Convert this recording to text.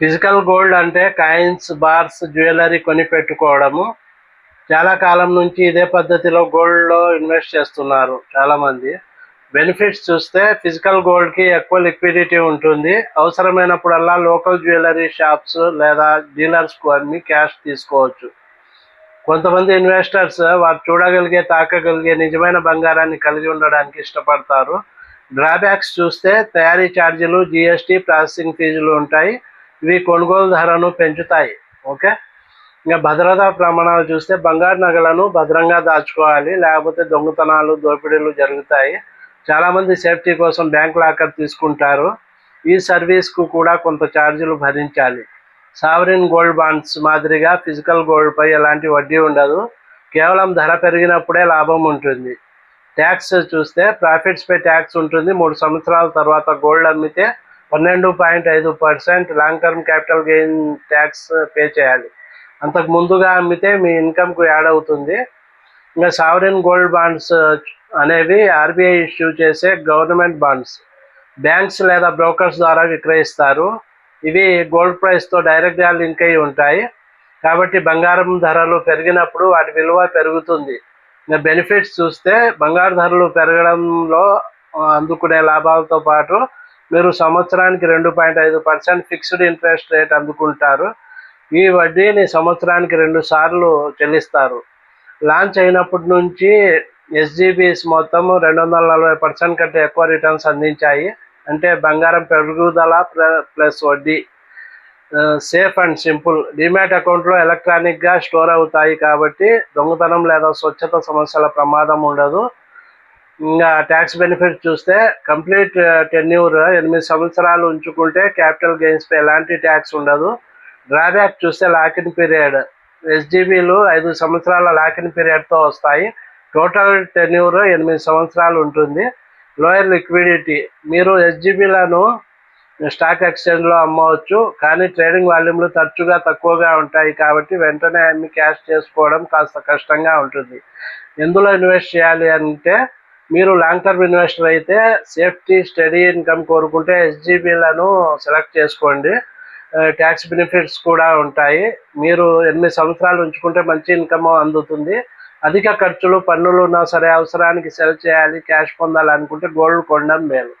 Physical gold అంటే coins bars jewellery కొని పెట్టుకోవడము చాలా కాలం నుంచి ఇదే పద్ధతిలో గోల్డ్లో ఇన్వెస్ట్ చేస్తున్నారు చాలామంది. బెనిఫిట్స్ చూస్తే ఫిజికల్ గోల్డ్కి ఎక్కువ లిక్విడిటీ ఉంటుంది. అవసరమైనప్పుడల్లా లోకల్ జ్యువెలరీ షాప్స్ లేదా డీలర్స్కు అన్ని క్యాష్ తీసుకోవచ్చు. కొంతమంది ఇన్వెస్టర్స్ వారు చూడగలిగే తాకగలిగే నిజమైన బంగారాన్ని కలిగి ఉండడానికి ఇష్టపడతారు. డ్రాబ్యాక్స్ చూస్తే తయారీ ఛార్జీలు జిఎస్టీ ప్రాసెసింగ్ ఫీజులు ఉంటాయి. ఇవి కొనుగోలు ధరను పెంచుతాయి. ఓకే? ఇంకా భద్రతా ప్రమాణాలు చూస్తే బంగారు నగలను భద్రంగా దాచుకోవాలి. లేకపోతే దొంగతనాలు దోపిడీలు జరుగుతాయి. చాలామంది సేఫ్టీ కోసం బ్యాంక్ లాకర్ తీసుకుంటారు. ఈ సర్వీస్కు కూడా కొంత ఛార్జీలు భరించాలి. సావరిన్ గోల్డ్ బాండ్స్ మాదిరిగా ఫిజికల్ గోల్డ్పై ఎలాంటి వడ్డీ ఉండదు. కేవలం ధర పెరిగినప్పుడే లాభం ఉంటుంది. ట్యాక్స్ చూస్తే ప్రాఫిట్స్ పై ట్యాక్స్ ఉంటుంది. మూడు సంవత్సరాల తర్వాత గోల్డ్ అమ్మితే పన్నెండు పాయింట్ ఐదు percent long term capital gain tax pay చేయాలి. అంతకు ముందుగా అమ్మితే మీ ఇన్కమ్కు యాడ్ అవుతుంది. ఇంకా సావరిన్ గోల్డ్ బాండ్స్ అనేవి ఆర్బీఐ ఇష్యూ చేసే గవర్నమెంట్ బాండ్స్ బ్యాంక్స్ లేదా బ్రోకర్స్ ద్వారా విక్రయిస్తారు. ఇవి గోల్డ్ ప్రైస్తో డైరెక్ట్గా లింక్ అయి ఉంటాయి. కాబట్టి బంగారం ధరలు పెరిగినప్పుడు వాటి విలువ పెరుగుతుంది. ఇంకా బెనిఫిట్స్ చూస్తే బంగారు ధరలు పెరగడంలో అందుకునే లాభాలతో పాటు మీరు సంవత్సరానికి రెండు పాయింట్ ఐదు పర్సెంట్ ఫిక్స్డ్ ఇంట్రెస్ట్ రేట్ అందుకుంటారు. ఈ వడ్డీని సంవత్సరానికి రెండు సార్లు చెల్లిస్తారు. లాంచ్ అయినప్పటి నుంచి ఎస్జీబీస్ మొత్తం రెండు వందల నలభై పర్సెంట్ కంటే ఎక్కువ రిటర్న్స్ అందించాయి. అంటే బంగారం పెరుగుదల ప్లస్ వడ్డీ. Safe and simple. డిమాట్ అకౌంట్లో ఎలక్ట్రానిక్గా స్టోర్ అవుతాయి కాబట్టి దొంగతనం లేదా స్వచ్ఛత సమస్యల ప్రమాదం ఉండదు. ఇంకా ట్యాక్స్ బెనిఫిట్ చూస్తే కంప్లీట్ టెన్యూర్ uh, ఎనిమిది సంవత్సరాలు ఉంచుకుంటే క్యాపిటల్ గెయిన్స్పై ఎలాంటి ట్యాక్స్ ఉండదు. డ్రాబ్యాక్ చూస్తే లాకిన్ పీరియడ్ ఎస్జీబీలు ఐదు సంవత్సరాల లాకిన్ పీరియడ్తో వస్తాయి. టోటల్ టెన్యూర్ ఎనిమిది సంవత్సరాలు ఉంటుంది. లోయర్ లిక్విడిటీ మీరు ఎస్జీబీలను స్టాక్ ఎక్స్చేంజ్లో అమ్మవచ్చు కానీ ట్రేడింగ్ వాల్యూమ్లు తరచుగా తక్కువగా ఉంటాయి కాబట్టి వెంటనే అన్ని క్యాష్ చేసుకోవడం కాస్త కష్టంగా ఉంటుంది. ఎందులో ఇన్వెస్ట్ చేయాలి అంటే మీరు లాంగ్ టర్మ్ ఇన్వెస్టర్ అయితే సేఫ్టీ స్టడీ ఇన్కమ్ కోరుకుంటే ఎస్జీబీలను సెలెక్ట్ చేసుకోండి. ట్యాక్స్ బెనిఫిట్స్ కూడా ఉంటాయి. మీరు ఎనిమిది సంవత్సరాలు ఉంచుకుంటే మంచి ఇన్కమ్ అందుతుంది. అధిక ఖర్చులు పన్నులు ఉన్నా సరే అవసరానికి సెల్ చేయాలి క్యాష్ పొందాలనుకుంటే గోల్డ్ కొనడం మేలు.